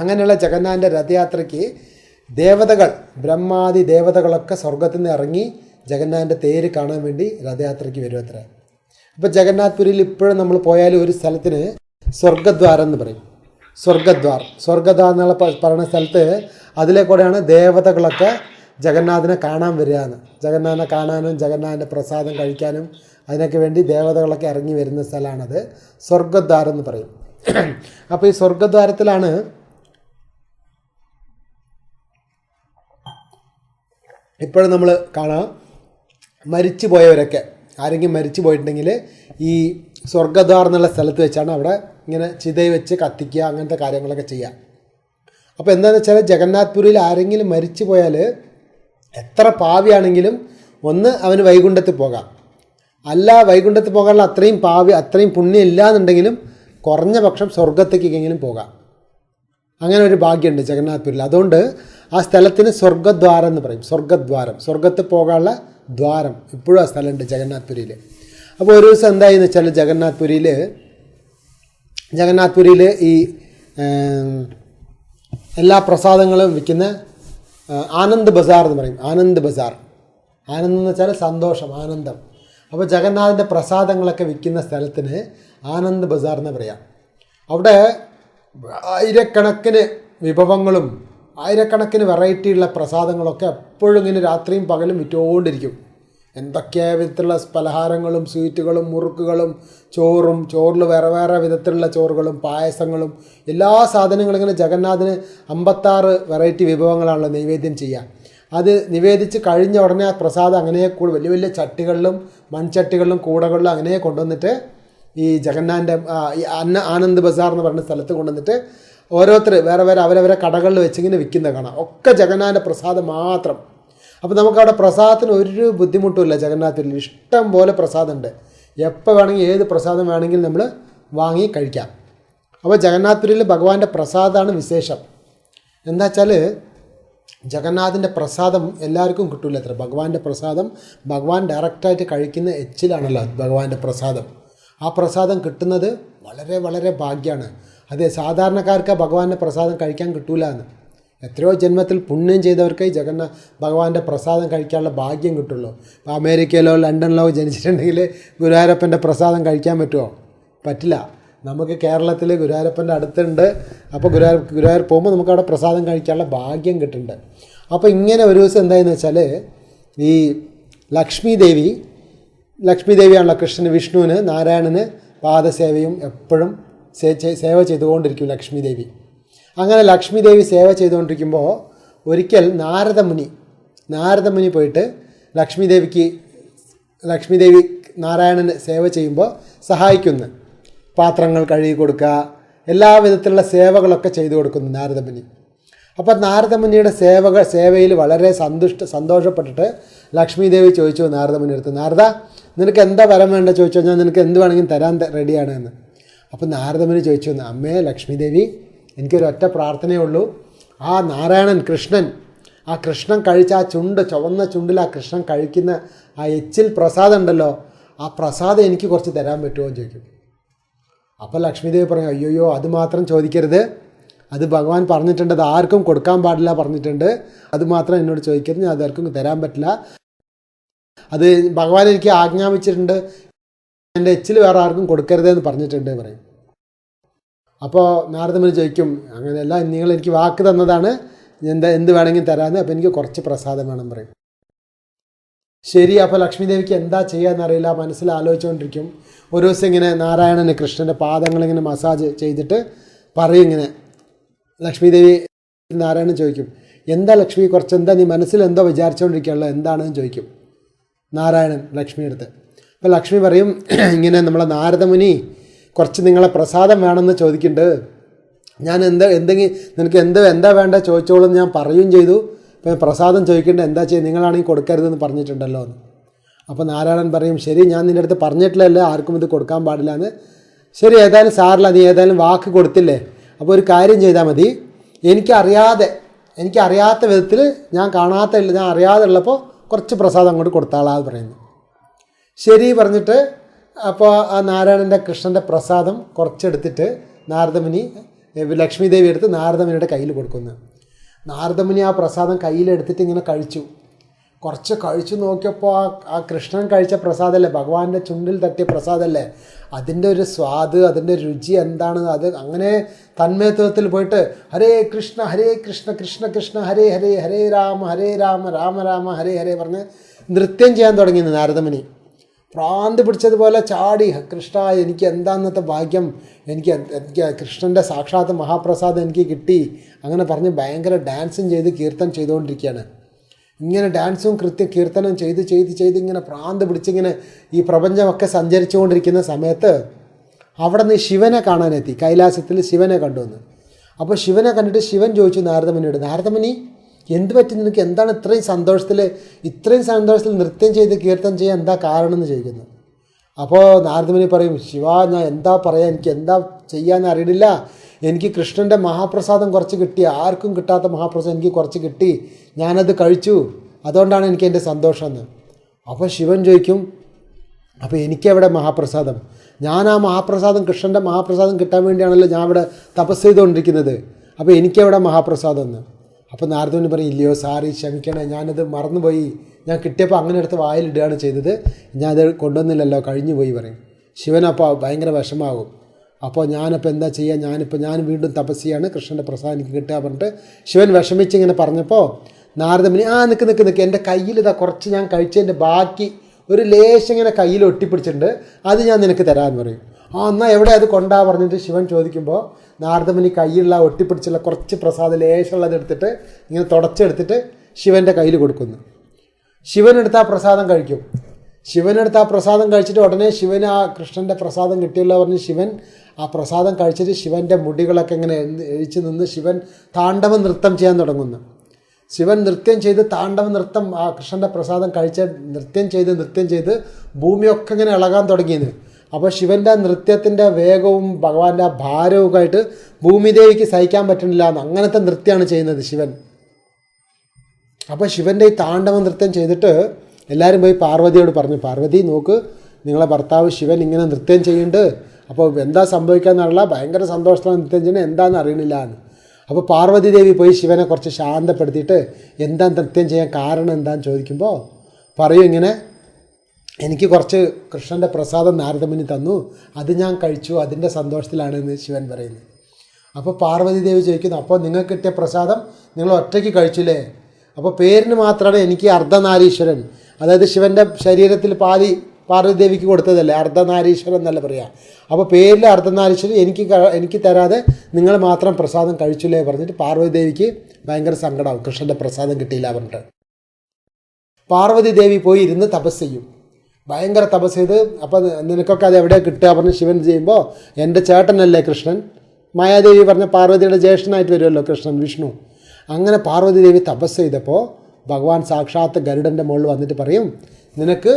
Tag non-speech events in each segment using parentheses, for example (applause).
അങ്ങനെയുള്ള ജഗന്നാഥന്റെ രഥയാത്രയ്ക്ക് ദേവതകൾ ബ്രഹ്മാദി ദേവതകളൊക്കെ സ്വർഗത്തിൽ നിന്ന് ഇറങ്ങി ജഗന്നാഥന്റെ തേര് കാണാൻ വേണ്ടി രഥയാത്രയ്ക്ക് വരും അത്ര. അപ്പോൾ ജഗന്നാഥ്പുരിയിൽ ഇപ്പോഴും നമ്മൾ പോയാൽ ഒരു സ്ഥലത്തിന് സ്വർഗദ്വാരം എന്ന് പറയും. സ്വർഗദ്വാർ സ്വർഗദ്വാർ എന്നുള്ള പറയുന്ന സ്ഥലത്ത് അതിലെ കൂടെയാണ് ദേവതകളൊക്കെ ജഗന്നാഥനെ കാണാൻ വരിക എന്ന് ജഗന്നാഥനെ കാണാനും ജഗന്നാഥന്റെ പ്രസാദം കഴിക്കാനും അതിനൊക്കെ വേണ്ടി ദേവതകളൊക്കെ ഇറങ്ങി വരുന്ന സ്ഥലമാണത്. സ്വർഗദ്വാരം എന്ന് പറയും. അപ്പോൾ ഈ സ്വർഗദ്വാരത്തിലാണ് ഇപ്പോഴും നമ്മൾ കാണാം. മരിച്ചു പോയവരൊക്കെ ആരെങ്കിലും മരിച്ചു പോയിട്ടുണ്ടെങ്കിൽ ഈ സ്വർഗദ്വാർ എന്നുള്ള സ്ഥലത്ത് വെച്ചാണ് അവിടെ ഇങ്ങനെ ചിതയിൽ വെച്ച് കത്തിക്കുക അങ്ങനത്തെ കാര്യങ്ങളൊക്കെ ചെയ്യുക അപ്പോൾ എന്താണെന്ന് വെച്ചാൽ ജഗന്നാഥ് പുരിയിൽ ആരെങ്കിലും മരിച്ചു പോയാൽ എത്ര പാവിയാണെങ്കിലും ഒന്ന് അവന് വൈകുണ്ഠത്ത് പോകാം. അല്ല വൈകുണ്ഠത്ത് പോകാനുള്ള അത്രയും പാവി അത്രയും പുണ്യം ഇല്ല എന്നുണ്ടെങ്കിലും കുറഞ്ഞ പക്ഷം സ്വർഗത്തേക്കെങ്കിലും പോകാം. അങ്ങനെ ഒരു ഭാഗ്യമുണ്ട് ജഗന്നാഥ്പുരിൽ അതുകൊണ്ട് ആ സ്ഥലത്തിന് സ്വർഗദ്വാരം എന്ന് പറയും. സ്വർഗദ്വാരം സ്വർഗത്തിൽ പോകാനുള്ള ദ്വാരം ഇപ്പോഴും ആ സ്ഥലമുണ്ട് ജഗന്നാഥ്പുരിയിൽ അപ്പോൾ ഒരു ദിവസം എന്തായെന്ന് വെച്ചാൽ ജഗന്നാഥ്പുരിയിൽ ജഗന്നാഥ്പുരിയിൽ ഈ എല്ലാ പ്രസാദങ്ങളും വിൽക്കുന്ന ആനന്ദ് ബസാർ എന്ന് പറയും. ആനന്ദ് ബസാർ. ആനന്ദ് എന്ന് വെച്ചാൽ സന്തോഷം ആനന്ദം. അപ്പോൾ ജഗന്നാഥിന്റെ പ്രസാദങ്ങളൊക്കെ വിൽക്കുന്ന സ്ഥലത്തിന് ആനന്ദ് ബസാർ എന്ന് പറയാം. അവിടെ ആയിരക്കണക്കിന് വിഭവങ്ങളും ആയിരക്കണക്കിന് വെറൈറ്റിയുള്ള പ്രസാദങ്ങളൊക്കെ എപ്പോഴും ഇങ്ങനെ രാത്രിയും പകലും വിറ്റുകൊണ്ടിരിക്കും. എന്തൊക്കെ വിധത്തിലുള്ള പലഹാരങ്ങളും സ്വീറ്റുകളും മുറുക്കുകളും ചോറും ചോറിൽ വേറെ വേറെ വിധത്തിലുള്ള ചോറുകളും പായസങ്ങളും എല്ലാ സാധനങ്ങളും ഇങ്ങനെ ജഗന്നാഥന് അമ്പത്താറ് വെറൈറ്റി വിഭവങ്ങളാണല്ലോ നൈവേദ്യം ചെയ്യുക അത് നിവേദിച്ച് കഴിഞ്ഞ ഉടനെ ആ പ്രസാദം അങ്ങനെ കൂടെ വലിയ വലിയ ചട്ടികളിലും മൺചട്ടികളിലും കൂടകളിലും അങ്ങനെ കൊണ്ടുവന്നിട്ട് ഈ ജഗന്നാന്റെ ഈ അന്ന ആനന്ദ് ബസാർ എന്ന് പറഞ്ഞ സ്ഥലത്ത് കൊണ്ടുവന്നിട്ട് ഓരോരുത്തർ വേറെ വേറെ അവരവരെ കടകളിൽ വെച്ചിങ്ങനെ വിൽക്കുന്ന കാണാം. ഒക്കെ ജഗന്നാഥന്റെ പ്രസാദം മാത്രം. അപ്പോൾ നമുക്കവിടെ പ്രസാദത്തിന് ഒരു ബുദ്ധിമുട്ടുമില്ല ജഗന്നാഥിൽ ഇഷ്ടം പോലെ പ്രസാദമുണ്ട്. എപ്പോൾ വേണമെങ്കിൽ ഏത് പ്രസാദം വേണമെങ്കിലും നമ്മൾ വാങ്ങി കഴിക്കാം. അപ്പോൾ ജഗന്നാഥ്പുരിയിൽ ഭഗവാന്റെ പ്രസാദമാണ് വിശേഷം. എന്താ വെച്ചാൽ ജഗന്നാഥിന്റെ പ്രസാദം എല്ലാവർക്കും കിട്ടില്ല അത്ര ഭഗവാന്റെ പ്രസാദം ഭഗവാൻ ഡയറക്റ്റായിട്ട് കഴിക്കുന്ന എച്ചിലാണല്ലോ ഭഗവാന്റെ പ്രസാദം. ആ പ്രസാദം കിട്ടുന്നത് വളരെ വളരെ ഭാഗ്യമാണ് അതെ സാധാരണക്കാർക്ക് ഭഗവാന്റെ പ്രസാദം കഴിക്കാൻ കിട്ടൂല എന്ന് എത്രയോ ജന്മത്തിൽ പുണ്യം ചെയ്തവർക്ക് ജഗന്ന ഭഗവാന്റെ പ്രസാദം കഴിക്കാനുള്ള ഭാഗ്യം കിട്ടുള്ളൂ. ഇപ്പോൾ അമേരിക്കയിലോ ലണ്ടനിലോ ജനിച്ചിട്ടുണ്ടെങ്കിൽ ഗുരുവായൂരപ്പന്റെ പ്രസാദം കഴിക്കാൻ പറ്റുമോ പറ്റില്ല. നമുക്ക് കേരളത്തിൽ ഗുരുവായൂരപ്പന്റെ അടുത്തുണ്ട്. അപ്പോൾ ഗുരുവായൂർ ഗുരുവായൂർ പോകുമ്പോൾ നമുക്ക് അവിടെ പ്രസാദം കഴിക്കാനുള്ള ഭാഗ്യം കിട്ടുന്നുണ്ട്. അപ്പോൾ ഇങ്ങനെ ഒരു ദിവസം എന്തായെന്ന് വെച്ചാൽ ഈ ലക്ഷ്മി ദേവി ലക്ഷ്മി ദേവിയാണല്ലോ കൃഷ്ണന് വിഷ്ണുവിന് നാരായണന് പാദസേവയും എപ്പോഴും സേവ ചെയ്തുകൊണ്ടിരിക്കും ലക്ഷ്മി ദേവി അങ്ങനെ ലക്ഷ്മി ദേവി സേവ ചെയ്തുകൊണ്ടിരിക്കുമ്പോൾ ഒരിക്കൽ നാരദമുനി നാരദമുനി പോയിട്ട് ലക്ഷ്മി ദേവിക്ക് ലക്ഷ്മി ദേവി നാരായണന് സേവ ചെയ്യുമ്പോൾ സഹായിക്കുന്നു. പാത്രങ്ങൾ കഴുകി കൊടുക്കുക എല്ലാ വിധത്തിലുള്ള സേവകളൊക്കെ ചെയ്തു കൊടുക്കുന്നു നാരദമുനി. അപ്പോൾ നാരദമുനിയുടെ സേവകൾ സേവയിൽ വളരെ സന്തുഷ്ട സന്തോഷപ്പെട്ടിട്ട് ലക്ഷ്മി ദേവി ചോദിച്ചു നാരദ അടുത്ത് നാരദ നിനക്ക് എന്താ വരം വേണ്ട ചോദിച്ചു ഞാൻ നിനക്ക് എന്ത് വേണമെങ്കിലും തരാൻ റെഡിയാണ് എന്ന്. അപ്പോൾ നാരദമുനി ചോദിച്ചു അമ്മേ ലക്ഷ്മി ദേവി എനിക്കൊരു ഒറ്റ പ്രാർത്ഥനയേ ഉള്ളൂ. ആ നാരായണൻ കൃഷ്ണൻ ആ കൃഷ്ണൻ കഴിച്ച ആ ചുണ്ട് ചുവന്ന ചുണ്ടിൽ ആ കൃഷ്ണൻ കഴിക്കുന്ന ആ എച്ചിൽ പ്രസാദം ഉണ്ടല്ലോ ആ പ്രസാദം എനിക്ക് കുറച്ച് തരാൻ പറ്റുമോ എന്ന് ചോദിക്കും. അപ്പോൾ ലക്ഷ്മിദേവി പറഞ്ഞു അയ്യോയ്യോ അത് മാത്രം ചോദിക്കരുത്. അത് ഭഗവാൻ പറഞ്ഞിട്ടുണ്ട് അത് ആർക്കും കൊടുക്കാൻ പാടില്ല പറഞ്ഞിട്ടുണ്ട്. അത് മാത്രം എന്നോട് ചോദിക്കരുത് ഞാൻ അതാർക്കും തരാൻ പറ്റില്ല. അത് ഭഗവാൻ എനിക്ക് ആജ്ഞാപിച്ചിട്ടുണ്ട്. എന്റെ എച്ചിൽ വേറെ ആർക്കും കൊടുക്കരുതെന്ന് പറഞ്ഞിട്ടുണ്ട് പറയും. അപ്പോൾ നാരദമുനി ചോദിക്കും അങ്ങനെയല്ല നിങ്ങൾ എനിക്ക് വാക്ക് തന്നതാണ്. എന്താ എന്ത് വേണമെങ്കിലും തരാന്ന് അപ്പോൾ എനിക്ക് കുറച്ച് പ്രസാദം വേണം പറയും. ശരി അപ്പോൾ ലക്ഷ്മി ദേവിക്ക് എന്താ ചെയ്യാന്നറിയില്ല മനസ്സിൽ ആലോചിച്ചുകൊണ്ടിരിക്കും. ഒരു ദിവസം ഇങ്ങനെ നാരായണന് കൃഷ്ണന്റെ പാദങ്ങൾ ഇങ്ങനെ മസാജ് ചെയ്തിട്ട് പറയും ഇങ്ങനെ. ലക്ഷ്മി ദേവി നാരായണൻ ചോദിക്കും എന്താ ലക്ഷ്മി കുറച്ച് എന്താ നീ മനസ്സിൽ എന്തോ വിചാരിച്ചുകൊണ്ടിരിക്കുകയുള്ളത് എന്താണെന്ന് ചോദിക്കും. നാരായണൻ ലക്ഷ്മി അടുത്ത് അപ്പോൾ ലക്ഷ്മി പറയും (clears throat) ഇങ്ങനെ നമ്മളെ നാരദമുനി കുറച്ച് നിങ്ങളെ പ്രസാദം വേണമെന്ന് ചോദിക്കുന്നുണ്ട്. ഞാൻ എന്താ എന്തെങ്കിലും നിനക്ക് എന്ത് എന്താ വേണ്ട ചോദിച്ചോളൂ എന്ന് ഞാൻ പറയുകയും ചെയ്തു. ഇപ്പം പ്രസാദം ചോദിക്കേണ്ട എന്താ ചെയ്യുക നിങ്ങളാണെങ്കിൽ കൊടുക്കരുതെന്ന് പറഞ്ഞിട്ടുണ്ടല്ലോ എന്ന്. അപ്പോൾ നാരായണൻ പറയും ശരി ഞാൻ നിന്റെ അടുത്ത് പറഞ്ഞിട്ടില്ലല്ലോ ആർക്കും ഇത് കൊടുക്കാൻ പാടില്ല എന്ന് ശരി ഏതായാലും സാറില്ല നീ ഏതായാലും വാക്ക് കൊടുത്തില്ലേ? അപ്പോൾ ഒരു കാര്യം ചെയ്താൽ മതി. എനിക്കറിയാതെ എനിക്കറിയാത്ത വിധത്തിൽ ഞാൻ കാണാത്ത ഞാൻ അറിയാതെ ഉള്ളപ്പോൾ കുറച്ച് പ്രസാദം അങ്ങോട്ട് കൊടുത്താളാന്ന് പറയുന്നു. ശരി പറഞ്ഞിട്ട് അപ്പോൾ ആ നാരായണന്റെ കൃഷ്ണന്റെ പ്രസാദം കുറച്ചെടുത്തിട്ട് നാരദമുനി ലക്ഷ്മി ദേവി എടുത്ത് നാരദമുനിയുടെ കയ്യിൽ കൊടുക്കുന്നു. നാരദമുനി ആ പ്രസാദം കയ്യിലെടുത്തിട്ട് ഇങ്ങനെ കഴിച്ചു. കുറച്ച് കഴിച്ചു നോക്കിയപ്പോൾ ആ ആ കൃഷ്ണൻ കഴിച്ച പ്രസാദമല്ലേ ഭഗവാന്റെ ചുണ്ടിൽ തട്ടിയ പ്രസാദമല്ലേ അതിന്റെ ഒരു സ്വാദ് അതിന്റെ രുചി എന്താണ്? അത് അങ്ങനെ തന്മയത്വത്തിൽ പോയിട്ട് ഹരേ കൃഷ്ണ ഹരേ കൃഷ്ണ കൃഷ്ണ കൃഷ്ണ ഹരേ ഹരേ ഹരേ രാമ ഹരേ രാമ രാമ രാമ ഹരേ ഹരേ പറഞ്ഞ് നൃത്യം ചെയ്യാൻ തുടങ്ങി നാരദമുനി. പ്രാന്ത് പിടിച്ചതുപോലെ ചാടി കൃഷ്ണ എനിക്ക് എന്താന്നത്തെ ഭാഗ്യം? എനിക്ക് എനിക്ക് കൃഷ്ണന്റെ സാക്ഷാത്ത് മഹാപ്രസാദം എനിക്ക് കിട്ടി. അങ്ങനെ പറഞ്ഞ് ഭയങ്കര ഡാൻസും ചെയ്ത് കീർത്തനം ചെയ്തുകൊണ്ടിരിക്കുകയാണ്. ഇങ്ങനെ ഡാൻസും കൃത്യം കീർത്തനം ചെയ്ത് ചെയ്ത് ചെയ്ത് ഇങ്ങനെ പ്രാന്ത് പിടിച്ചിങ്ങനെ ഈ പ്രപഞ്ചമൊക്കെ സഞ്ചരിച്ചുകൊണ്ടിരിക്കുന്ന സമയത്ത് അവിടെ നിന്ന് ശിവനെ കാണാനെത്തി. കൈലാസത്തിൽ ശിവനെ കണ്ടു കണ്ടുവന്ന് അപ്പോൾ ശിവനെ കണ്ടിട്ട് ശിവൻ ചോദിച്ചു നാരദമുനിയോട് നാരദമുനി എന്ത് പറ്റി? നിനക്ക് എന്താണ് ഇത്രയും സന്തോഷത്തിൽ ഇത്രയും സന്തോഷത്തിൽ നൃത്യം ചെയ്ത് കീർത്തനം ചെയ്യാൻ എന്താ കാരണം? എന്ന് ചോദിക്കുന്നു. അപ്പോൾ നാരദമുനി പറയും ശിവ ഞാൻ എന്താ പറയാ? എനിക്ക് എന്താ ചെയ്യാൻ അറിയില്ല. എനിക്ക് കൃഷ്ണന്റെ മഹാപ്രസാദം കുറച്ച് കിട്ടി. ആർക്കും കിട്ടാത്ത മഹാപ്രസാദം എനിക്ക് കുറച്ച് കിട്ടി. ഞാനത് കഴിച്ചു. അതുകൊണ്ടാണ് എനിക്ക് എന്റെ സന്തോഷമെന്ന് അപ്പോൾ ശിവൻ ചോദിക്കും അപ്പോൾ എനിക്കവിടെ മഹാപ്രസാദം? ഞാൻ ആ മഹാപ്രസാദം കൃഷ്ണന്റെ മഹാപ്രസാദം കിട്ടാൻ വേണ്ടിയാണല്ലോ ഞാൻ ഇവിടെ തപസ് ചെയ്തുകൊണ്ടിരിക്കുന്നത്. അപ്പോൾ എനിക്കവിടെ മഹാപ്രസാദം എന്ന്? അപ്പോൾ നാരദവന് പറയും ഇല്ലയോ സാറി ക്ഷമിക്കണേ ഞാനത് മറന്നുപോയി. ഞാൻ കിട്ടിയപ്പോൾ അങ്ങനെ എടുത്ത് വായിലിടുകയാണ് ചെയ്തത്. ഞാൻ അത് കൊണ്ടുവന്നില്ലല്ലോ കഴിഞ്ഞു പോയി പറയും ശിവനപ്പോൾ ഭയങ്കര വിഷമാകും അപ്പോൾ ഞാനപ്പോൾ എന്താ ചെയ്യുക ഞാനിപ്പോൾ ഞാൻ വീണ്ടും തപസ് ചെയ്യാണ് കൃഷ്ണന്റെ പ്രസാദം എനിക്ക് കിട്ടുക പറഞ്ഞിട്ട് ശിവൻ വിഷമിച്ച് ഇങ്ങനെ പറഞ്ഞപ്പോൾ നാരദമുനി ആ നിൽക്ക് നിൽക്ക് നിൽക്ക് എന്റെ കയ്യിൽ ഇതാ കുറച്ച് ഞാൻ കഴിച്ചതിന്റെ ബാക്കി ഒരു ലേശം ഇങ്ങനെ കയ്യിൽ ഒട്ടിപ്പിടിച്ചിട്ടുണ്ട്. അത് ഞാൻ നിനക്ക് തരാമെന്ന് പറയും. ആ എന്നാൽ എവിടെ അത് കൊണ്ടാ? പറഞ്ഞിട്ട് ശിവൻ ചോദിക്കുമ്പോൾ നാരദമുനി കയ്യിലുള്ള ഒട്ടിപ്പിടിച്ചുള്ള കുറച്ച് പ്രസാദ ലേശമുള്ളത് എടുത്തിട്ട് ഇങ്ങനെ തുടച്ചെടുത്തിട്ട് ശിവന്റെ കയ്യിൽ കൊടുക്കുന്നു. ശിവനെടുത്ത് പ്രസാദം കഴിക്കും. ശിവനെടുത്ത് ആ പ്രസാദം കഴിച്ചിട്ട് ഉടനെ ശിവൻ ആ കൃഷ്ണന്റെ പ്രസാദം കിട്ടിയല്ലോ പറഞ്ഞ് ശിവൻ ആ പ്രസാദം കഴിച്ചിട്ട് ശിവന്റെ മുടികളൊക്കെ ഇങ്ങനെ എഴിച്ച് നിന്ന് ശിവൻ താണ്ഡവ നൃത്തം ചെയ്യാൻ തുടങ്ങുന്നു. ശിവൻ നൃത്യം ചെയ്ത് താണ്ഡവ നൃത്തം ആ കൃഷ്ണന്റെ പ്രസാദം കഴിച്ച നൃത്യം ചെയ്ത് നൃത്യം ചെയ്ത് ഭൂമിയൊക്കെ ഇങ്ങനെ ഇളകാൻ തുടങ്ങിയത് അപ്പോൾ ശിവന്റെ നൃത്യത്തിന്റെ വേഗവും ഭഗവാന്റെ ഭാരവും ആയിട്ട് ഭൂമിദേവിക്ക് സഹിക്കാൻ പറ്റുന്നില്ല എന്ന് അങ്ങനത്തെ നൃത്യമാണ് ചെയ്യുന്നത് ശിവൻ. അപ്പോൾ ശിവന്റെ ഈ താണ്ഡവ നൃത്തം ചെയ്തിട്ട് എല്ലാവരും പോയി പാർവതിയോട് പറഞ്ഞു പാർവതി നോക്ക് നിങ്ങളെ ഭർത്താവ് ശിവൻ ഇങ്ങനെ നൃത്തം ചെയ്യുന്നുണ്ട്. അപ്പോൾ എന്താ സംഭവിക്കാന്നുള്ള ഭയങ്കര സന്തോഷത്തോടെ നൃത്തം ചെയ്യുന്നത്. എന്താണെന്ന് അറിയണില്ല എന്ന്. അപ്പോൾ പാർവതി ദേവി പോയി ശിവനെ കുറച്ച് ശാന്തപ്പെടുത്തിയിട്ട് എന്താ നൃത്യം ചെയ്യാൻ കാരണം എന്താന്ന് ചോദിക്കുമ്പോൾ പറയും ഇങ്ങനെ എനിക്ക് കുറച്ച് കൃഷ്ണന്റെ പ്രസാദം നാരദമുനി തന്നു. അത് ഞാൻ കഴിച്ചു. അതിന്റെ സന്തോഷത്തിലാണെന്ന് ശിവൻ പറയുന്നത് അപ്പോൾ പാർവതി ദേവി ചോദിക്കുന്നു അപ്പോൾ നിങ്ങൾക്ക് കിട്ടിയ പ്രസാദം നിങ്ങൾ ഒറ്റയ്ക്ക് കഴിച്ചില്ലേ? അപ്പോൾ പേരിന് മാത്രമാണ് എനിക്ക് അർദ്ധനാരീശ്വരൻ. അതായത് ശിവന്റെ ശരീരത്തിൽ പാതി പാർവതി ദേവിക്ക് കൊടുത്തതല്ലേ? അർദ്ധനാരീശ്വരൻ എന്നല്ല പറയുക അപ്പോൾ പേരിൽ അർദ്ധനാരീശ്വരൻ എനിക്ക് എനിക്ക് തരാതെ നിങ്ങൾ മാത്രം പ്രസാദം കഴിച്ചില്ലേ പറഞ്ഞിട്ട് പാർവതിദേവിക്ക് ഭയങ്കര സങ്കടമാവും കൃഷ്ണന്റെ പ്രസാദം കിട്ടിയില്ല പറഞ്ഞിട്ട്. പാർവതി ദേവി പോയി ഇരുന്ന് തപസ് ചെയ്യും. ഭയങ്കര തപസ് ചെയ്ത് അപ്പം നിനക്കൊക്കെ അത് എവിടെ കിട്ടുക പറഞ്ഞ് ശിവൻ ചെയ്യുമ്പോൾ എന്റെ ചേട്ടനല്ലേ കൃഷ്ണൻ? മായാദേവി പറഞ്ഞ പാർവതിയുടെ ജ്യേഷ്ഠനായിട്ട് വരുമല്ലോ കൃഷ്ണൻ വിഷ്ണു. അങ്ങനെ പാർവതി ദേവി തപസ് ചെയ്തപ്പോൾ ഭഗവാൻ സാക്ഷാത്ത് ഗരുഡന്റെ മുകളിൽ വന്നിട്ട് പറയും നിനക്ക്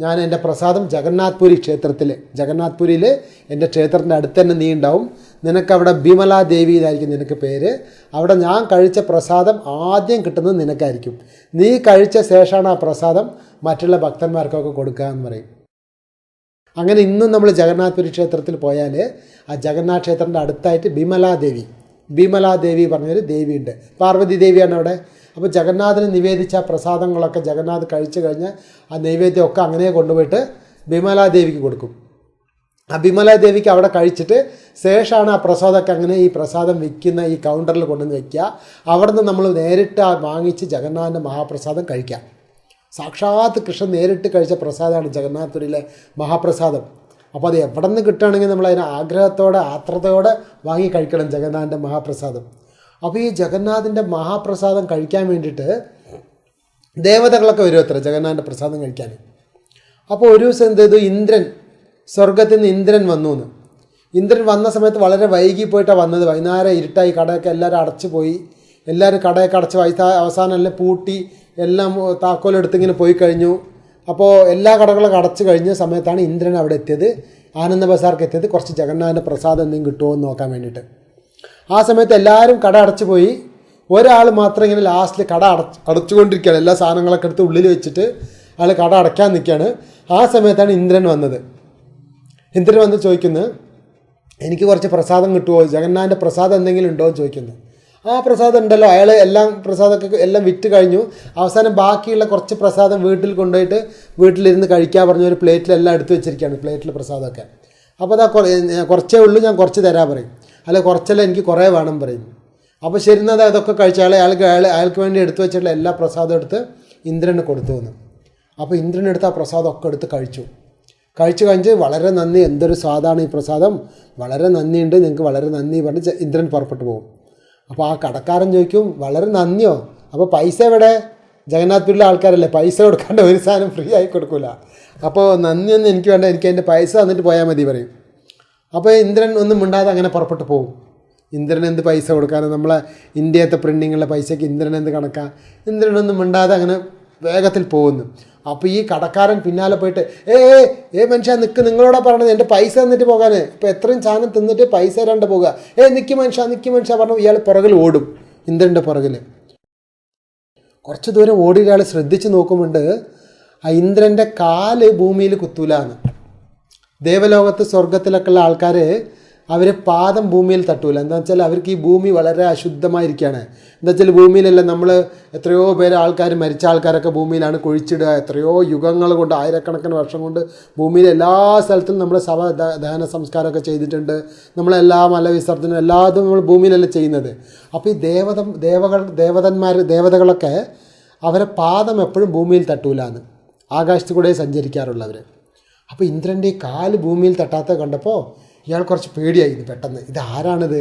ഞാൻ എന്റെ പ്രസാദം ജഗന്നാഥ്പുരി ക്ഷേത്രത്തിൽ ജഗന്നാഥ്പുരിയിൽ എന്റെ ക്ഷേത്രത്തിന്റെ അടുത്ത് തന്നെ നീ ഉണ്ടാവും. നിനക്കവിടെ ബിമലാ ദേവി എന്നായിരിക്കും നിനക്ക് പേര്. അവിടെ ഞാൻ കഴിച്ച പ്രസാദം ആദ്യം കിട്ടുന്നത് നിനക്കായിരിക്കും. നീ കഴിച്ച ശേഷമാണ് ആ പ്രസാദം മറ്റുള്ള ഭക്തന്മാർക്കൊക്കെ കൊടുക്കുക എന്ന് പറയും. അങ്ങനെ ഇന്നും നമ്മൾ ജഗന്നാഥ്പുരി ക്ഷേത്രത്തിൽ പോയാൽ ആ ജഗന്നാഥ് ക്ഷേത്രത്തിന്റെ അടുത്തായിട്ട് ബിമലാദേവി. ബിമലാദേവി പറഞ്ഞൊരു ദേവിയുണ്ട്. പാർവതി ദേവിയാണ് അവിടെ. അപ്പോൾ ജഗന്നാഥന് നിവേദിച്ച പ്രസാദങ്ങളൊക്കെ ജഗന്നാഥ് കഴിച്ചു കഴിഞ്ഞ് ആ നൈവേദ്യമൊക്കെ അങ്ങനെ കൊണ്ടുപോയിട്ട് ബിമലാദേവിക്ക് കൊടുക്കും. ആ ബിമലാദേവിക്ക് അവിടെ കഴിച്ചിട്ട് ശേഷമാണ് ആ പ്രസാദമൊക്കെ അങ്ങനെ ഈ പ്രസാദം വിൽക്കുന്ന ഈ കൗണ്ടറിൽ കൊണ്ടുവന്ന് വെക്കുക. അവിടെ നിന്ന് നമ്മൾ നേരിട്ട് വാങ്ങിച്ച് ജഗന്നാഥന്റെ മഹാപ്രസാദം കഴിക്കാം. സാക്ഷാത് കൃഷ്ണൻ നേരിട്ട് കഴിച്ച പ്രസാദമാണ് ജഗന്നാഥപുരിയിലെ മഹാപ്രസാദം. അപ്പോൾ അത് എവിടെ നിന്ന് കിട്ടുകയാണെങ്കിൽ നമ്മൾ അതിനെ ആഗ്രഹത്തോടെ ആത്രതയോടെ വാങ്ങി കഴിക്കണം ജഗന്നാഥന്റെ മഹാപ്രസാദം. അപ്പോൾ ഈ ജഗന്നാഥിന്റെ മഹാപ്രസാദം കഴിക്കാൻ വേണ്ടിയിട്ട് ദേവതകളൊക്കെ വരും അത്ര ജഗന്നാഥന്റെ പ്രസാദം കഴിക്കാൻ. അപ്പോൾ ഒരു ദിവസം എന്ത് ചെയ്തു? ഇന്ദ്രൻ സ്വർഗത്തിൽ നിന്ന് ഇന്ദ്രൻ വന്നു എന്ന് ഇന്ദ്രൻ വന്ന സമയത്ത് വളരെ വൈകി പോയിട്ടാണ് വന്നത്. വൈകുന്നേരം ഇരുട്ടായി കടയൊക്കെ എല്ലാവരും അടച്ചു പോയി. എല്ലാവരും കടയൊക്കെ അടച്ച് വൈസാ അവസാനം എല്ലാം പൂട്ടി എല്ലാം താക്കോലെടുത്ത് ഇങ്ങനെ പോയി കഴിഞ്ഞു. അപ്പോൾ എല്ലാ കടകളൊക്കെ അടച്ചു കഴിഞ്ഞ സമയത്താണ് ഇന്ദ്രൻ അവിടെ എത്തിയത്. ആനന്ദ ബസാർക്ക് എത്തിയത് കുറച്ച് ജഗന്നാഥന്റെ പ്രസാദം എന്തെങ്കിലും കിട്ടുമോ എന്ന് നോക്കാൻ വേണ്ടിയിട്ട്. ആ സമയത്ത് എല്ലാവരും കട അടച്ചു പോയി. ഒരാൾ മാത്രം ഇങ്ങനെ ലാസ്റ്റിൽ കട അടച്ച് അടച്ചുകൊണ്ടിരിക്കുകയാണ്. എല്ലാ സാധനങ്ങളൊക്കെ എടുത്ത് ഉള്ളിൽ വെച്ചിട്ട് അയാൾ കട അടയ്ക്കാൻ നിൽക്കുകയാണ്. ആ സമയത്താണ് ഇന്ദ്രൻ വന്നത്. ഇന്ദ്രൻ വന്ന് ചോദിക്കുന്നത് എനിക്ക് കുറച്ച് പ്രസാദം കിട്ടുമോ ജഗന്നാഥന്റെ പ്രസാദം എന്തെങ്കിലും ഉണ്ടോ? എന്ന് ചോദിക്കുന്നു. ആ പ്രസാദം ഉണ്ടല്ലോ. അയാൾ എല്ലാം പ്രസാദമൊക്കെ എല്ലാം വിറ്റ് കഴിഞ്ഞു. അവസാനം ബാക്കിയുള്ള കുറച്ച് പ്രസാദം വീട്ടിൽ കൊണ്ടുപോയിട്ട് വീട്ടിലിരുന്ന് കഴിക്കാൻ പറഞ്ഞ ഒരു പ്ലേറ്റിലെല്ലാം എടുത്തു വെച്ചിരിക്കുകയാണ്. പ്ലേറ്റിൽ പ്രസാദമൊക്കെ. അപ്പോൾ അതാ കുറച്ചേ ഉള്ളൂ ഞാൻ കുറച്ച് തരാൻ പറയും. അല്ല കുറച്ചല്ല എനിക്ക് കുറേ വേണം പറയുന്നു അപ്പോൾ ശരി എന്നാൽ അതൊക്കെ കഴിച്ച ആളെ അയാൾക്ക് അയാൾ അയാൾക്ക് വേണ്ടി എടുത്തു വെച്ചിട്ടുള്ള എല്ലാ പ്രസാദം എടുത്ത് ഇന്ദ്രന് കൊടുത്തു എന്ന് അപ്പോൾ ഇന്ദ്രൻ എടുത്ത് ആ പ്രസാദം ഒക്കെ എടുത്ത് കഴിച്ചു. കഴിച്ചു കഴിഞ്ഞ് വളരെ നന്ദി. എന്തൊരു സ്വാദാണ് ഈ പ്രസാദം. വളരെ നന്ദിയുണ്ട്. നിങ്ങൾക്ക് വളരെ നന്ദി പറഞ്ഞ് ഇന്ദ്രൻ പുറപ്പെട്ടു പോകും. അപ്പോൾ ആ കടക്കാരൻ ചോദിക്കും വളരെ നന്ദിയോ? അപ്പോൾ പൈസ എവിടെ? ജഗന്നാഥ് പുരിലെ ആൾക്കാരല്ലേ. പൈസ കൊടുക്കാണ്ട് ഒരു സാധനം ഫ്രീ ആയി കൊടുക്കില്ല അപ്പോൾ നന്ദിയൊന്നും എനിക്ക് വേണ്ട. എനിക്ക് അതിന്റെ പൈസ തന്നിട്ട് പോയാൽ മതി പറയും. അപ്പോൾ ഇന്ദ്രൻ ഒന്നും മിണ്ടാതെ അങ്ങനെ പുറപ്പെട്ടു പോകും. ഇന്ദ്രൻ എന്ത് പൈസ കൊടുക്കാനും? നമ്മളെ ഇന്ത്യത്തെ പ്രിന്റിങ്ങുള്ള പൈസയ്ക്ക് ഇന്ദ്രൻ എന്ത് കണക്കാ? ഇന്ദ്രനൊന്നും മിണ്ടാതെ അങ്ങനെ വേഗത്തിൽ പോകുന്നു. അപ്പോൾ ഈ കടക്കാരൻ പിന്നാലെ പോയിട്ട് ഏ ഏ, മനുഷ്യ നിൽക്ക് നിങ്ങളോടാ പറഞ്ഞത് എന്റെ പൈസ തന്നിട്ട് പോകാൻ ഇപ്പോൾ എത്രയും സാധനം തിന്നിട്ട് പൈസ തരാണ്ട് പോകുക ഏ നിൽക്കി മനുഷ്യ നിൽക്കി മനുഷ്യ പറഞ്ഞു ഇയാൾ പുറകിൽ ഓടും ഇന്ദ്രന്റെ പുറകിൽ കുറച്ച് ദൂരം ഓടി ഇയാൾ ശ്രദ്ധിച്ച് നോക്കുമ്പോണ്ട് ആ ഇന്ദ്രന്റെ കാൽ ഭൂമിയിൽ കുത്തൂലാന്ന്. ദേവലോകത്ത് സ്വർഗത്തിലൊക്കെ ഉള്ള ആൾക്കാർ അവർ പാദം ഭൂമിയിൽ തട്ടൂല. എന്താ വെച്ചാൽ അവർക്ക് ഈ ഭൂമി വളരെ അശുദ്ധമായിരിക്കുകയാണ് എന്താ വെച്ചാൽ ഭൂമിയിലല്ല നമ്മൾ എത്രയോ പേര് ആൾക്കാർ മരിച്ച ആൾക്കാരൊക്കെ ഭൂമിയിലാണ് കുഴിച്ചിടുക. എത്രയോ യുഗങ്ങൾ കൊണ്ട് ആയിരക്കണക്കിന് വർഷം കൊണ്ട് ഭൂമിയിൽ എല്ലാ സ്ഥലത്തും നമ്മൾ സഭ ദഹന സംസ്കാരമൊക്കെ ചെയ്തിട്ടുണ്ട്. നമ്മളെല്ലാ മലവിസർജനം എല്ലാതും നമ്മൾ ഭൂമിയിലല്ല ചെയ്യുന്നത്. അപ്പോൾ ഈ ദേവത ദേവകൾ ദേവതന്മാർ ദേവതകളൊക്കെ അവരെ പാദം എപ്പോഴും ഭൂമിയിൽ തട്ടൂലാന്ന്. ആകാശത്തു കൂടെ സഞ്ചരിക്കാറുള്ളവർ അപ്പോൾ ഇന്ദ്രന്റെ കാൽ ഭൂമിയിൽ തട്ടാത്ത കണ്ടപ്പോൾ ഇയാൾ കുറച്ച് പേടിയായി ഇത് പെട്ടെന്ന്. ഇത് ആരാണിത്?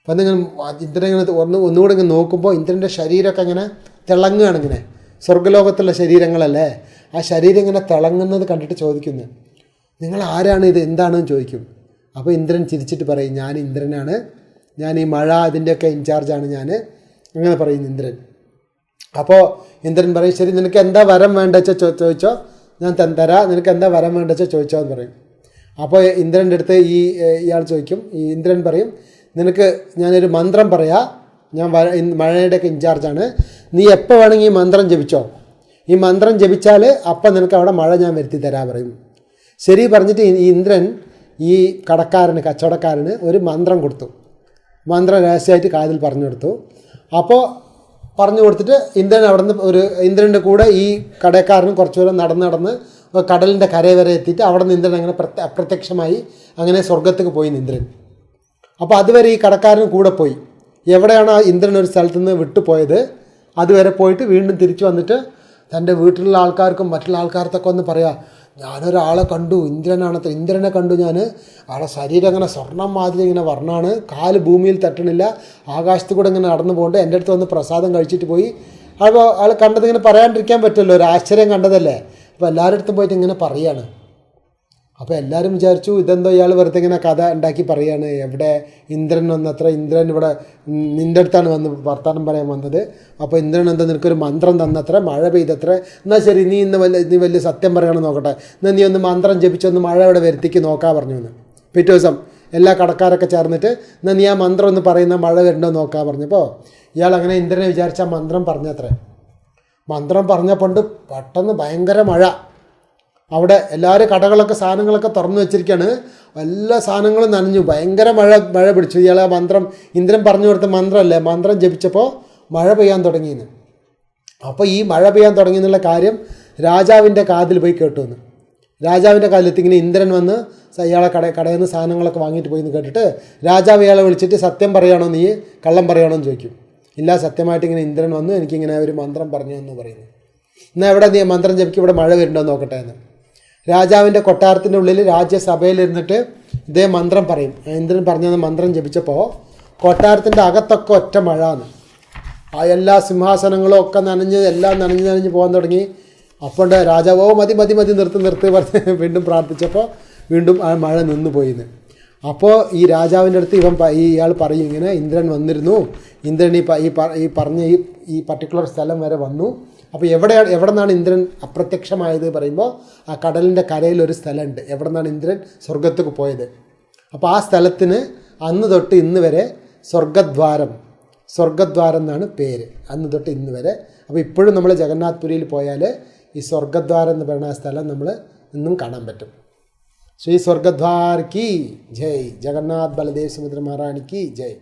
അപ്പം എന്തെങ്കിലും ഇന്ദ്രൻ ഇങ്ങനെ ഒന്ന് ഒന്നുകൂടെ ഇങ്ങനെ നോക്കുമ്പോൾ ഇന്ദ്രന്റെ ശരീരമൊക്കെ ഇങ്ങനെ തിളങ്ങുകയാണ് ഇങ്ങനെ. സ്വർഗലോകത്തുള്ള ശരീരങ്ങളല്ലേ? ആ ശരീരം ഇങ്ങനെ തിളങ്ങുന്നത് കണ്ടിട്ട് ചോദിക്കുന്നു. നിങ്ങൾ ആരാണ് ഇത്? എന്താണെന്ന് ചോദിക്കും. അപ്പോൾ ഇന്ദ്രൻ ചിരിച്ചിട്ട് പറയും ഞാൻ ഇന്ദ്രനാണ്. ഞാൻ ഈ മഴ അതിന്റെയൊക്കെ ഇൻചാർജാണ് ഞാൻ അങ്ങനെ പറയുന്നു ഇന്ദ്രൻ. അപ്പോൾ ഇന്ദ്രൻ പറയും ശരി നിനക്ക് എന്താ വരം വേണ്ട ചോദിച്ചോ? ഞാൻ തരാം നിനക്ക് എന്താ വരം വേണ്ട വെച്ചാൽ ചോദിച്ചാൽ എന്ന് പറയും. അപ്പോൾ ഇന്ദ്രന്റെ അടുത്ത് ഈ ഇയാൾ ചോദിക്കും. ഈ ഇന്ദ്രൻ പറയും നിനക്ക് ഞാനൊരു മന്ത്രം പറയാം. ഞാൻ മഴയുടെയൊക്കെ ഇൻചാർജാണ്. നീ എപ്പോൾ വേണമെങ്കിൽ ഈ മന്ത്രം ജപിച്ചോ. ഈ മന്ത്രം ജപിച്ചാൽ അപ്പം നിനക്ക് അവിടെ മഴ ഞാൻ വരുത്തി തരാൻ പറയും. ശരി പറഞ്ഞിട്ട് ഈ ഇന്ദ്രൻ ഈ കടക്കാരന് കച്ചവടക്കാരന് ഒരു മന്ത്രം കൊടുത്തു. മന്ത്രം രഹസ്യമായിട്ട് കാതിൽ പറഞ്ഞു കൊടുത്തു. അപ്പോൾ പറഞ്ഞു കൊടുത്തിട്ട് ഇന്ദ്രൻ അവിടെ നിന്ന് ഒരു ഇന്ദ്രന്റെ കൂടെ ഈ കടക്കാരനും കുറച്ചു ദൂരം നടന്ന് നടന്ന് കടലിന്റെ കര വരെ എത്തിയിട്ട് അവിടെ നിന്ന് ഇന്ദ്രൻ അങ്ങനെ പ്രത്യ അപ്രത്യക്ഷമായി അങ്ങനെ സ്വർഗത്തേക്ക് പോയി ഇന്ദ്രൻ. അപ്പോൾ അതുവരെ ഈ കടക്കാരൻ കൂടെ പോയി. എവിടെയാണ് ആ ഇന്ദ്രൻ ഒരു സ്ഥലത്ത് നിന്ന് വിട്ടുപോയത് അതുവരെ പോയിട്ട് വീണ്ടും തിരിച്ചു വന്നിട്ട് തന്റെ വീട്ടിലുള്ള ആൾക്കാർക്കും മറ്റുള്ള ആൾക്കാർക്കൊക്കെ ഒന്ന് പറയാം ഞാനൊരാളെ കണ്ടു ഇന്ദ്രനാണത്ര. ഇന്ദ്രനെ കണ്ടു ഞാൻ ആളെ ശരീരം അങ്ങനെ സ്വർണം മാതിരി ഇങ്ങനെ വർണാണ്. കാൽ ഭൂമിയിൽ തട്ടണില്ല. ആകാശത്ത് കൂടെ ഇങ്ങനെ നടന്നു പോകണ്ട്. എന്റെ അടുത്ത് വന്ന് പ്രസാദം കഴിച്ചിട്ട് പോയി. അപ്പോൾ ആൾ കണ്ടത് ഇങ്ങനെ പറയാണ്ടിരിക്കാൻ പറ്റുമല്ലോ. ഒരു ആശ്ചര്യം കണ്ടതല്ലേ. അപ്പോൾ എല്ലാവരുടെ അടുത്തും പോയിട്ട് ഇങ്ങനെ പറയാണ്. അപ്പോൾ എല്ലാവരും വിചാരിച്ചു ഇതെന്തോ ഇയാൾ വെറുതെ ഇങ്ങനെ കഥ ഉണ്ടാക്കി പറയാണ്. എവിടെ ഇന്ദ്രൻ വന്നത്ര ഇന്ദ്രൻ ഇവിടെ നിന്റെ അടുത്താണ് വന്ന് വർത്തമാനം പറയാൻ വന്നത്. അപ്പോൾ ഇന്ദ്രൻ എന്താ നിനക്കൊരു മന്ത്രം തന്നത്ര മഴ പെയ്തത്ര. എന്നാൽ ശരി നീ ഇന്ന് വലിയ നീ വലിയ സത്യം പറയണം നോക്കട്ടെ. എന്നാൽ നീ ഒന്ന് മന്ത്രം ജപിച്ചൊന്ന് മഴ ഇവിടെ വരുത്തിക്ക് നോക്കാൻ പറഞ്ഞു എന്ന്. പിറ്റേ ദിവസം എല്ലാ കടക്കാരൊക്കെ ചേർന്നിട്ട് എന്നാൽ നീ ആ മന്ത്രം ഒന്ന് പറയുന്ന മഴ വരണ്ടോ നോക്കാൻ പറഞ്ഞപ്പോൾ ഇയാൾ അങ്ങനെ ഇന്ദ്രനെ വിചാരിച്ച ആ മന്ത്രം പറഞ്ഞത്രേ. മന്ത്രം പറഞ്ഞപ്പോൾ പെട്ടെന്ന് ഭയങ്കര മഴ. അവിടെ എല്ലാവരും കടകളൊക്കെ സാധനങ്ങളൊക്കെ തുറന്നു വെച്ചിരിക്കുകയാണ് എല്ലാ സാധനങ്ങളും നനഞ്ഞു. ഭയങ്കര മഴ മഴ പിടിച്ചു. ഇയാൾ ആ മന്ത്രം ഇന്ദ്രൻ പറഞ്ഞു കൊടുത്ത മന്ത്രമല്ലേ? മന്ത്രം ജപിച്ചപ്പോൾ മഴ പെയ്യാൻ തുടങ്ങിയെന്ന്. അപ്പോൾ ഈ മഴ പെയ്യാൻ തുടങ്ങി എന്നുള്ള കാര്യം രാജാവിന്റെ കാതിൽ പോയി കേട്ടു എന്ന്. രാജാവിന്റെ കാലത്ത് ഇങ്ങനെ ഇന്ദ്രൻ വന്ന് ഇയാളെ കട കടയിൽ നിന്ന് സാധനങ്ങളൊക്കെ വാങ്ങിയിട്ട് പോയി എന്ന് കേട്ടിട്ട് രാജാവ് ഇയാളെ വിളിച്ചിട്ട് സത്യം പറയുകയാണോ നീ? കള്ളം പറയുകയാണോ എന്ന് ചോദിക്കും. ഇല്ല സത്യമായിട്ട് ഇങ്ങനെ ഇന്ദ്രൻ വന്ന് എനിക്കിങ്ങനെ ഒരു മന്ത്രം പറഞ്ഞു എന്ന് പറയുന്നു. എന്നാൽ എവിടെ നീ മന്ത്രം ജപിക്കും? ഇവിടെ മഴ വരുന്നുണ്ടോ നോക്കട്ടെ എന്ന്. രാജാവിന്റെ കൊട്ടാരത്തിന്റെ ഉള്ളിൽ രാജ്യസഭയിലിരുന്നിട്ട് ഇതേ മന്ത്രം പറയും. ഇന്ദ്രൻ പറഞ്ഞത് മന്ത്രം ജപിച്ചപ്പോൾ കൊട്ടാരത്തിന്റെ അകത്തൊക്കെ ഒറ്റ മഴ എന്ന് ആ എല്ലാ സിംഹാസനങ്ങളും ഒക്കെ നനഞ്ഞ് എല്ലാം നനഞ്ഞ് നനഞ്ഞ് പോകാൻ തുടങ്ങി. അപ്പോൾ രാജാവോ മതി മതി മതി നിർത്തി നിർത്തി പറഞ്ഞ് വീണ്ടും പ്രാർത്ഥിച്ചപ്പോൾ വീണ്ടും ആ മഴ നിന്ന് പോയിന്ന് അപ്പോൾ ഈ രാജാവിന്റെ അടുത്ത് ഇവൻ ഇയാൾ പറയും ഇങ്ങനെ ഇന്ദ്രൻ വന്നിരുന്നു. ഇന്ദ്രൻ ഈ ഈ പറഞ്ഞ ഈ ഈ പർട്ടിക്കുലർ സ്ഥലം വരെ വന്നു. അപ്പോൾ എവിടെയാണ് എവിടെ നിന്നാണ് ഇന്ദ്രൻ അപ്രത്യക്ഷമായത് പറയുമ്പോൾ ആ കടലിന്റെ കരയിൽ ഒരു സ്ഥലമുണ്ട്. എവിടെ നിന്നാണ് ഇന്ദ്രൻ സ്വർഗത്തേക്ക് പോയത്? അപ്പോൾ ആ സ്ഥലത്തിന് അന്ന് തൊട്ട് ഇന്ന് വരെ സ്വർഗദ്വാരം സ്വർഗദ്വാരം എന്നാണ് പേര്. അന്ന് തൊട്ട് ഇന്ന് വരെ. അപ്പോൾ ഇപ്പോഴും നമ്മൾ ജഗന്നാഥ്പുരിയിൽ പോയാൽ ഈ സ്വർഗദ്വാരം എന്ന് പറയുന്ന ആ സ്ഥലം നമ്മൾ ഇന്നും കാണാൻ പറ്റും. श्री स्वर्गद्वार की जय। जगन्नाथ बलदेव सुमित्र महाराण की जय।